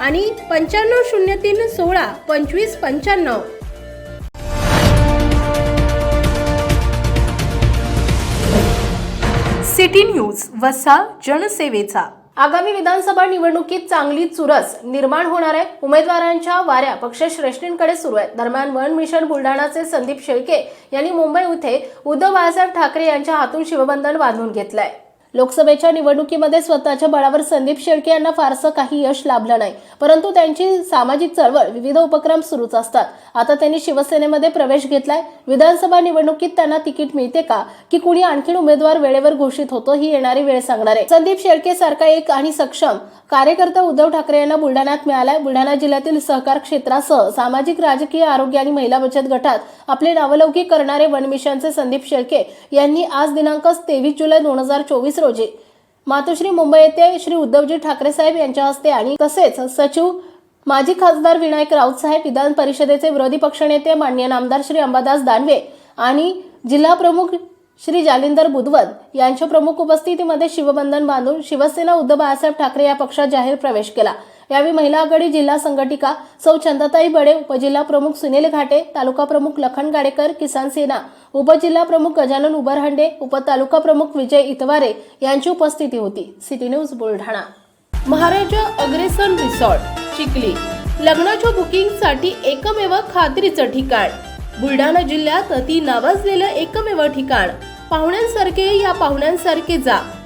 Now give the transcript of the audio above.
आणि पंच्याण्णव शून्य तीन सोळा पंचवीस पंच्याण्णव. सिटी न्यूज वसा जनसेवेचा. आगामी विधानसभा निवडणुकीत चांगली चुरस निर्माण होणार आहे. उमेदवारांच्या वाऱ्या पक्षश्रेष्ठींकडे सुरू आहेत. दरम्यान वन मिशन बुलढाणाचे संदीप शेळके यांनी मुंबई येथे उद्धव बाळासाहेब ठाकरे यांच्या हातून शिवबंधन बांधून घेतलंय. लोकसभेच्या निवडणुकीमध्ये स्वतःच्या बळावर संदीप शेळके यांना फारसं काही यश लाभलं नाही. परंतु त्यांची सामाजिक चळवळ विविध उपक्रम सुरूच असतात. आता त्यांनी शिवसेनेमध्ये प्रवेश घेतलाय. विधानसभा निवडणुकीत त्यांना तिकीट मिळते का? की कुणी आणखीन उमेदवार वेळेवर घोषित होतो ही येणारी वेळ सांगणार आहे. संदीप शेळके सारखा एक आणि सक्षम कार्यकर्ता उद्धव ठाकरे यांना बुलढाण्यात मिळालाय. बुलढाणा जिल्ह्यातील सहकार क्षेत्रासह सामाजिक राजकीय आरोग्य आणि महिला बचत गटात आपले नावलौकिक करणारे वन मिशनचे संदीप शेळके यांनी आज दिनांक तेवीस जुलै दोन हजार चोवीस रोजी. मातोश्री मुंबई येथे श्री उद्धवजी ठाकरे साहेब यांच्या हस्ते आणि तसेच सचिव माजी खासदार विनायक राऊत साहेब विधान परिषदेचे विरोधी पक्षनेते माननीय नामदार श्री अंबादास दानवे आणि जिल्हा प्रमुख श्री जालिंदर बुधवत यांच्या प्रमुख उपस्थितीमध्ये शिवबंधन बांधून शिवसेना उद्धव बाळासाहेब ठाकरे या पक्षात जाहीर प्रवेश केला. यावेळी महिला आघाडी जिल्हा संघटिका सौ चंदाताई बडे उपजिल्हा प्रमुख सुनील घाटे तालुका प्रमुख लखन गाडेकर किसान सेना उपजिल्हा प्रमुख गजानन उबरहंडे उपतालुका प्रमुख विजय इतवारे यांची उपस्थिती होती. City news Buldhana. Maharaja Agrasen resort Chikhli. लग्नाच्या बुकिंगसाठी एकमेव खात्रीचं ठिकाण. बुलढाणा जिल्ह्यात अति नावाजलेलं एकमेव ठिकाण. पाहुण्यांसारखे या पाहुण्यांसारखे जा.